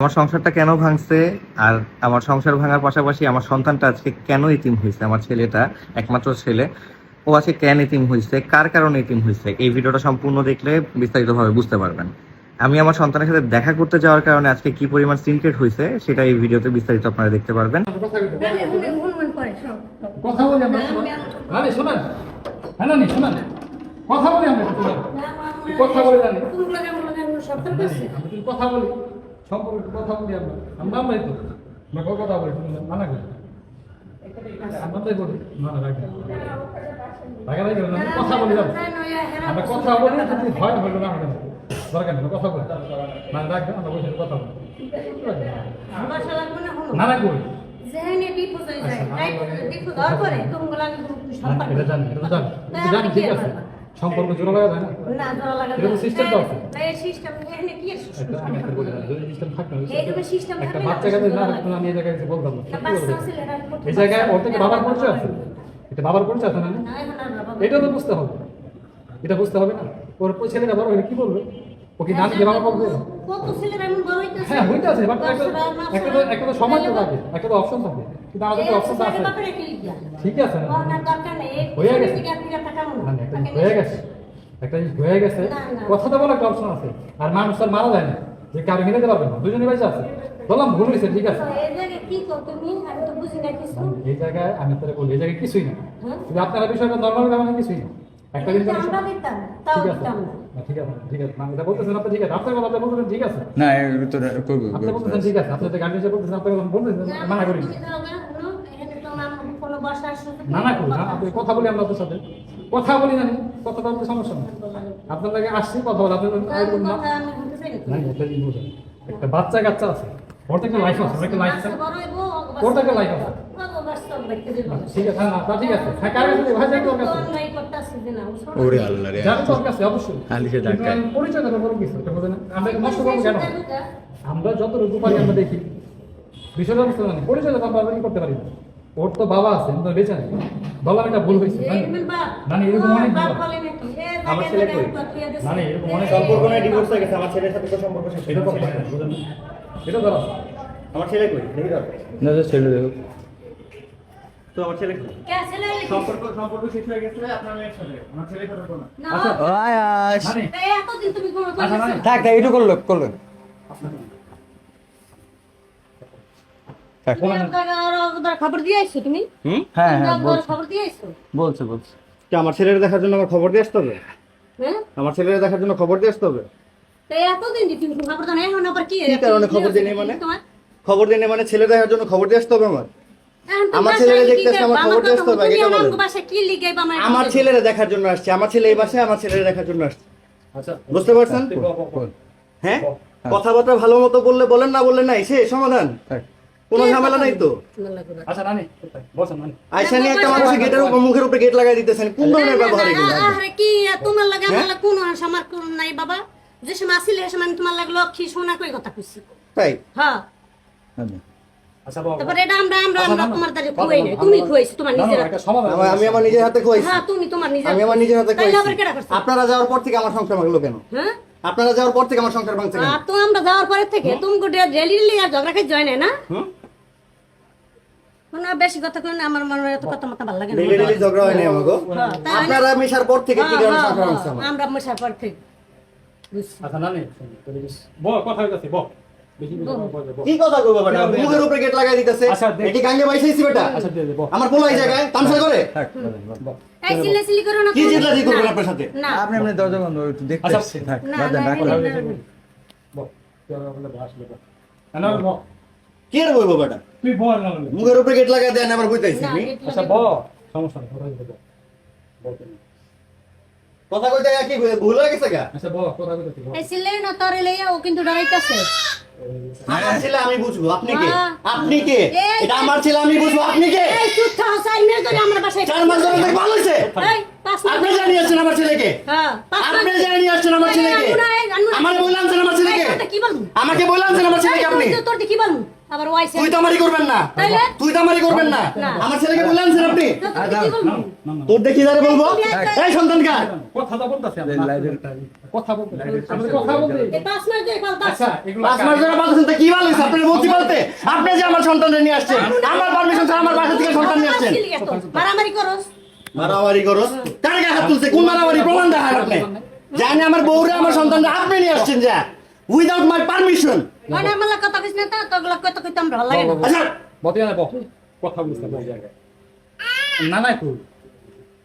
আমার সংসারটা কেন ভাঙছে আর আমার সংসার ভাঙার পাশাপাশি আমার সন্তানটা আজকে কেন ইতিম হয়েছে? আমার ছেলেটা একমাত্র ছেলে। ও আজকে কেন ইতিম হয়েছে? কার কারণে ইতিম হয়েছে? এই ভিডিওটা সম্পূর্ণ দেখলে বিস্তারিতভাবে বুঝতে পারবেন। আমি আমার সন্তানের সাথে দেখা করতে যাওয়ার কারণে আজকে কি পরিমাণ সিনক্রেট হয়েছে সেটা এই ভিডিওতে বিস্তারিত আপনারা দেখতে পারবেন। কথা বলি আমরা হ্যাঁ কথা বলি আমরা কথা বলি। আমরা সম্পর্কে কথা বলি আমরা। আমরা আমরাই তো আমরা কত কথা বলি মানা করি। আমরাই করি মানা রাখি। রাখা রাখি না কথা বলি আমরা কথা বলি যদি হয় হইল না হবে দরকার নেই কথা বলি। না রাখবেন আমরা বসে কথা বলি। না না করি। এটা জানি এটা জানি। জানি ঠিক আছে। সম্পর্ক জোড়া লাগা যায় না? এটা তো system তো আছে। একটা আমি একটা বলি না, যদি system থাকতো এই যদি system একটা না, বাচ্চা কাছে না বলা থাকতো না, আমি এই জায়গায় এসে বলতাম না। এই জায়গায় ওর থেকে বাবার পরিচয় আছে? এটা বাবার পরিচয় আছে না না? এটা তো বুঝতে হবে। এটা বুঝতে হবে না। ওর ছেলেটা বড় হলে কি বলবে? ও কি নানি বাবা বলবে? কত ছেলেরা এমন বড় হইতেছে। হ্যাঁ হইতে আছে বাট একটা একটা তো একটা তো সমাজ তো থাকে একটা তো অপশন থাকে। কিন্তু আমাদের তো এই অপশনটা আছে। কি? ঠিক আছে। না দরকার নেই, এই হয়ে গেছে। না, না, একটা হয়ে গেছে একটা জিনিস হয়ে গেছে না, না। কথা তো বলে একটা অপশন আছে আর মানুষ আর মারা যায় না যে কারও মিলাতে পারবে না দুজনে বেঁচে আছে বললাম ভুল হয়েছে ঠিক আছে এই জায়গায় কি করো তুমি? আমি তো বুঝি এই জায়গায় বলি এই জায়গায় কিছুই না হ্যাঁ? কিন্তু আপনারা বিষয়টা নর্মাল ব্যাপার কিছুই না একটা জিনিস ঠিক আছে ঠিক আছে ঠিক আছে না বলতেছেন আপনি ঠিক আছে আপনার কথা বলতেছেন ঠিক আছে না এর ভিতরে আপনি বলতেছেন ঠিক আছে আপনি তো গাড়ি এসে বলতেছেন আপনি বলতেছেন মানা করি না, না, কোনো করি আপনি কথা বলি আমরা আপনার সাথে কথা বলি না কথা বলতে সমস্যা না আপনার লাগে আসছি কথা বলে আপনি এরকম না। কথা আমি বলতে চাই না। না একটা বাচ্চা কাচ্চা আছে ওর তো একটা লাইফ আছে ওর একটা লাইফ আছে। ওর তো একটা লাইফ আছে। ঠিক আছে না তা ঠিক আছে। হ্যাঁ কার কাছে ভাই যাই তোর কাছে। অন্যায় করতাছি যে না, বুঝছ? ওরে আল্লাহ রে। যাবে তোর কাছে অবশ্যই। আলিশে পরিচয় দেবো বড় কিছু এটা বোঝেন না? আমরা এটা নষ্ট করব কেন? আমরা যত রূপ পারি আমরা দেখি বিষয়টা বুঝতে পারি পরিচয় দেবো আমরা করতে পারি না। ওর তো বাবা আছে তো বেঁচে নেই বললাম এটা ভুল হয়েছে মেন এরকম অনেক বাবা। আমার ছেলে কই? পাঠিয়ে দিছে। না না এরকম অনেক সম্পর্ক নয় ডিভোর্স হয়ে গেছে আমার ছেলের সাথে তো সম্পর্ক শেষ এটা তো। এটা ধরো। আমার ছেলে কই? দেখি দাও। না তো ছেলে দেখো। তো আমার ছেলে কই? কে ছেলে? সম্পর্ক সম্পর্ক শেষ হয়ে গেছে আপনার মেয়ের সাথে। আমার ছেলে কথা বলো না। না, আচ্ছা। আয়াস মানে এই এতদিন তুমি কোনো আচ্ছা? মানে- থাক থাক একটু করল করল। থাক তুমি এক জায়গায় আরও ওদের খবর দিয়ে আইছো তুমি? হুম? হ্যাঁ হ্যাঁ খবর দিয়ে আইছো? বলছে বলছে। কি আমার ছেলের দেখার জন্য আমার খবর দিয়ে আসতে হবে? হ্যাঁ? আমার ছেলের দেখার জন্য খবর দিয়ে আসতে হবে? এতদিন খবর দাও না, এখন আবার কি? কি কারণে খবর দিয়ে নেই মানে? তোমার? খবর দিয়ে নে মানে ছেলে দেখার জন্য খবর দিয়ে আসতে হবে আমার? আমার বাসায় দেখতেছে, আমার খবর দিয়ে আসতে হবে, আমার ছেলেরা দেখার জন্য আসছে আমার ছেলে এই বাসায় আমার ছেলেরা দেখার জন্য আসছে। আচ্ছা বুঝতে পারছেন? হ্যাঁ? কথাবার্তা ভালো মতো বললে বলেন না বললে নাই সে সমাধান। কোনো ঝামেলা নাই তো? আচ্ছা নানি বসেন আইসা নিয়ে একটা মানুষের গেটের উপর মুখের উপরে গেট লাগাই দিতেছেন কোন ধরনের ব্যবহার এগুলো? আরে কি তোমার লাগে আমার হ্যাঁ? লাগে আমার কোন নাই বাবা। যে সময় আসিলে সে সময় আমি তোমার লাগে লক্ষ্মী সোনা কই কথা কইছি? তাই? হ্যাঁ। আচ্ছা তারপরে এটা আমরা আমরা আচ্ছা, আমরা। তোমার খুয়াই নাই? তুমি আমরা- খুয়াইছো তোমার নিজের আমার- আমি আমার নিজের হাতে খুয়াইছি হ্যাঁ তুমি তোমার নিজের আমি আমার নিজের হাতে খুয়াইছি আপনারা যাওয়ার পর থেকে আমার সংসার ভাঙলো কেন? হ্যাঁ? আপনারা যাওয়ার পর থেকে আমার সংসার ভাঙছে কেন? তো আমরা যাওয়ার পরে থেকে তুমি গোটে ঝগড়া খাই জয় নাই না? মানে বেশি কথা কই না আমার মনে হয় এত কথা ভালো লাগে না ডেলি ঝগড়া হ্যাঁ, হয় না? আপনারা মেশার পর থেকে কি হ্যাঁ, কারণে হ্যাঁ, ভাঙছে হ্যাঁ, আমার আমরা মশার পর থেকে বুঝছি। আচ্ছা নানি বল কথা হইতাছে বল কি কথা কই বাবা দেও, দেও, মুখের উপরে গেট লাগাই দিতেছে আচ্ছা, এটি গাঙ্গে বাইসাইছি বেটা আচ্ছা দে দে বল আমার পোলা জায়গায় তামসা করে এই করো না কি করবেন আপনার সাথে? না আপনি দরজা বন্ধ একটু দেখতে আচ্ছা, থাক বাদ দেন। বল না কি রে বই বাবাটা তুই বল না মুখের উপরে গেট লাগাই দেন আবার আচ্ছা। বল। সমস্যা নেই কথা কইতে কি ভুল হয়ে গেছে গা? আচ্ছা বল কথা বল। এই সিলে না তরে লইয়া ও কিন্তু ডরাইতাছে আমার ছেলে আমি বুঝব। আপনি কে। আপনি কে? এটা আমার ছেলে আমি বুঝব। আপনি কে? এই চুপ থাও মেরে ধরে আমার বাসায় চার মাস ধরে দেখে ভালো হয়েছে এই পাঁচ মাস আপনি আসছেন আমার ছেলেকে? হ্যাঁ মাস আপনি আসছেন আমার ছেলেকে? আনব বললাম আমার ছেলেকে? আমাকে বললাম আমার ছেলেকে আপনি? তোর- কি বলব? আবার ওয়াইছে তুই তো করবেন না। তুই তো করবেন না। না। আমার ছেলেকে বললাম আপনি? কি বলব? না না তোর দেখি যারে বলব। এই সন্তান কার? কথা তো বলতাছি আমি এই লাইটের- কথা বলতে কথা বলতে পাঁচ মাস ধরে পাল্টা আচ্ছা এগুলো পাঁচ মাস ধরে বাঁধছেন তা কি হয়েছে? আপনি যে আমার নিয়ে আসছেন আমার পারমিশন ছাড়া আমার বাসা থেকে সন্তান নিয়ে আসছেন। মারামারি করস। মারামারি কার গায়ে হাত তুলছে? কোন মারামারি? প্রমাণ দেখান আপনি। জানি আমার বউরে আমার সন্তানরা আপনি নিয়ে আসছেন যা। উইদাউট মাই পারমিশন মানে কথা কইছ না তা তোগুলা কত কইতাম ভালো লাগে না। বক কথা না না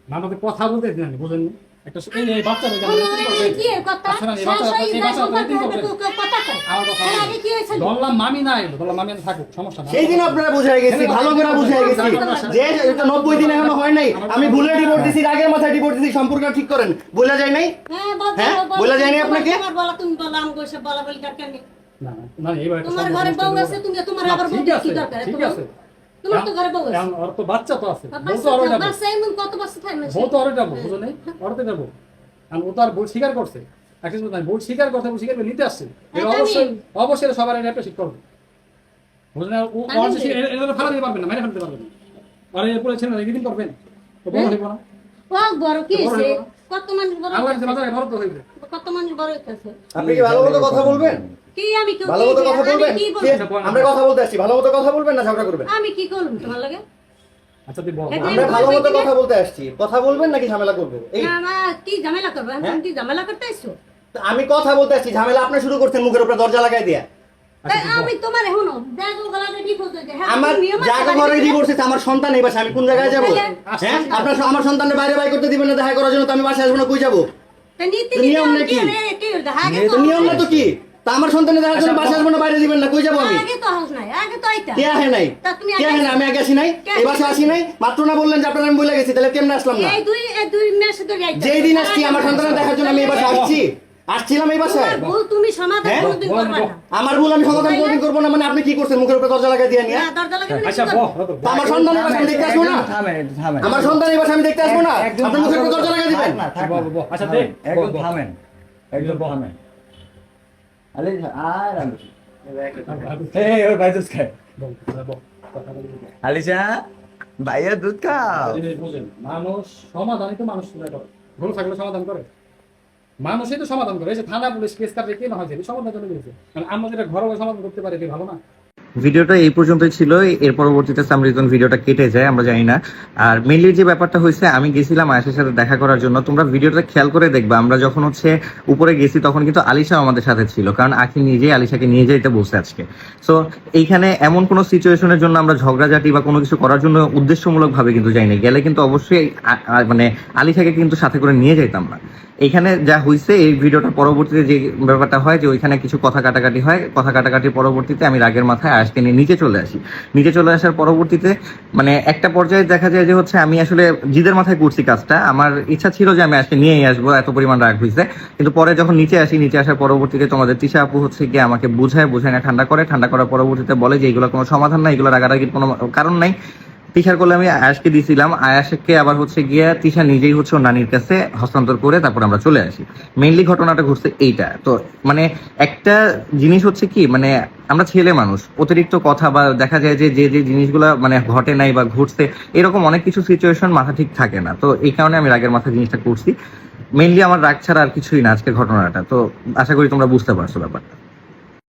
না তো কথা বলতে বুঝেন? একটা এই বাচ্চা কি কথা? যায় মামি নাই বললাম মামি থাকুক সমস্যা না। সেই দিন আপনারা বুঝাই গেছি ভালো করে বুঝাই গেছি। যে এটা নব্বই দিন এখনও হয় নাই আমি ভুলে ডিভোর্স দিছি আগের মাথায় ডিভোর্স দিছি সম্পর্ক ঠিক করেন। বলে যায় নাই? হ্যাঁ বল হ্যাঁ? যায়নি তোমার- আপনাকে? বলা তুমি বলা আমি কইছে বলা বলি নেই না না এইবার তোমার ঘরে বউ আছে তুমি তোমার আবার বউ কি দরকার? ঠিক আছে। তোমার তো ঘরে বউ আছে। এখন তো বাচ্চা তো আছে বউ তো আরও যাব। বাচ্চা এমন কত বাচ্চা থাকে বউ তো আরও যাব বুঝো নেই? ওরতে যাব। কারণ ও তো আর ভুল স্বীকার করছে। একটা জিনিস বলতে, ভুল স্বীকার করতে ভুল স্বীকার নিতে আসছে। হ্যাঁ, অবশ্যই অবশ্যই সবার এটা শিখ করবে বুঝলেন না? ও। অবশ্যই এটা এটা দিতে পারবেন না মেরে ফেলতে পারবেন না। আর এরপরে ছেলে রেগিদিন করবেন। তো বড় হইব না। ও বড় কি না। কত মানুষ বড় কত মানুষ বড় হইতেছে? আপনি কি ভালো মতো কথা বলবেন? কি আমি কি ভালো মতো কথা বলবেন? কি কে? আমরা কথা বলতে আসছি। ভালো মতো কথা বলবেন না ঝগড়া করবেন? আমি কি করলাম তোমার লাগে? আচ্ছা তুই বল। আমরা ভালো মতো কথা বলতে আসছি। কথা বলবেন নাকি ঝামেলা করবেন? এই আমার কি ঝামেলা করব? আমি হ্যাঁ? কি ঝামেলা করতে আইছো আমি কথা বলতে আসছি। ঝামেলা আপনি শুরু করছেন মুখের উপরে দরজা লাগাই দিয়া। আমি তোমার এখনও দেখো গলাতে ডিভোর্স হয়েছে আমার তুমি নিয়ম আছে, জায়গা ঘরে থেকে- ডিভোর্স আমার সন্তান এই বাসায় আমি কোন জায়গায় যাব? হ্যাঁ? আপনার আমার সন্তানের বাইরে বাই করতে দিবেন না দেখা করার জন্য তো আমি বাসায় আসব না কই যাব? নিয়ম নাকি? নিয়ম না তো কি? তা আমার সন্তানের দেখার জন্য আচ্ছা, আসব না বাইরে দিবেন না কই যাব আমি? আগে তো হাউস নাই আগে তো আইতা। কে আহে নাই? কে আহে না আমি আগে আসি নাই? এই বাসায় আসি নাই? মাত্র না বললেন যে আপনার আমি বলে গেছি তাহলে কেমনে আসলাম না? এই দুই দুই মাস ধরে আইতা যেই দিন আসছি আমার সন্তানের দেখার জন্য আমি এই বাসায় আসছি। আসছিলাম এই বাসায়? ভুল তুমি সমাধান হ্যাঁ? কোনোদিন করবে না। আমার ভুল আমি সমাধান কোনদিন করব না মানে আপনি কি করছেন? মুখের উপরে দরজা লাগাই দিয়ে নিয়ে দরজা লাগাবে না, আচ্ছা বল আমার সন্তানের বাসায় আমি দেখতে আসব না? থামেন একটু থামেন। আমার সন্তান এই আমি দেখতে আসব না? আপনি মুখের উপরে দরজা লাগাই দিবেন? আচ্ছা, থামেন, দে, একদম। থামেন একদম থামেন। আরে আর আমি এই ওই ভাই দুধ খায়। আলিশা ভাইয়া দুধ খাও। মানুষ সমাধানই তো মানুষ করে ভুল থাকলে সমাধান করে। মানুষই তো সমাধান করে। এই থানা পুলিশ কেস কাটলে কে না হয়েছে সমাধান চলে গেছে মানে আমরা যেটা ঘরে সমাধান করতে পারি, এটা ভালো না। ভিডিওটা এই পর্যন্তই ছিল। এর পরবর্তীতে সামরিজন ভিডিওটা কেটে যায়, আমরা জানি না। আর মেনলি যে ব্যাপারটা হয়েছে, আমি গেছিলাম আয়েশের সাথে দেখা করার জন্য। তোমরা ভিডিওটা খেয়াল করে দেখবা। আমরা যখন হচ্ছে উপরে গেছি, তখন কিন্তু আলিশা আমাদের সাথে ছিল। কারণ আখি নিজেই আলিশাকে নিয়ে যেতে বসে আজকে। সো এইখানে এমন কোনো সিচুয়েশনের জন্য আমরা ঝগড়াঝাটি বা কোনো কিছু করার জন্য উদ্দেশ্যমূলক ভাবে কিন্তু যাইনি। গেলে কিন্তু অবশ্যই মানে আলিশাকে কিন্তু সাথে করে নিয়ে যেতাম না। এখানে যা হয়েছে এই ভিডিওটা পরবর্তীতে যে ব্যাপারটা হয়, যে ওইখানে কিছু কথা কাটাকাটি হয়, কথা কাটাকাটির পরবর্তীতে আমি রাগের মাথায় আজকে নিয়ে নিচে চলে আসি। নিচে চলে আসার পরবর্তীতে মানে একটা পর্যায়ে দেখা যায় যে হচ্ছে আমি আসলে জিদের মাথায় করছি কাজটা। আমার ইচ্ছা ছিল যে আমি আজকে নিয়েই আসব, এত পরিমাণ রাগ হয়েছে কিন্তু পরে যখন নিচে আসি, নিচে আসার পরবর্তীতে তোমাদের তিশা আপু হচ্ছে গিয়ে আমাকে বুঝায় বুঝায় না, ঠান্ডা করে। ঠান্ডা করার পরবর্তীতে বলে যে এগুলো কোনো সমাধান নাই, এগুলো রাগারাগির কোনো কারণ নাই। তিশার করলে আমি আয়াসকে দিয়েছিলাম আয়াসকে আবার হচ্ছে গিয়া তিশা নিজেই হচ্ছে নানির কাছে হস্তান্তর করে তারপর আমরা চলে আসি। মেইনলি ঘটনাটা ঘটছে এইটা। তো মানে একটা জিনিস হচ্ছে কি মানে আমরা ছেলে মানুষ, অতিরিক্ত কথা বা দেখা যায় যে যে যে জিনিসগুলো মানে ঘটে নাই বা ঘটছে, এরকম অনেক কিছু সিচুয়েশন মাথা ঠিক থাকে না। তো এই কারণে আমি রাগের মাথা জিনিসটা করছি। মেইনলি আমার রাগ ছাড়া আর কিছুই না আজকের ঘটনাটা। তো আশা করি তোমরা বুঝতে পারছ ব্যাপারটা।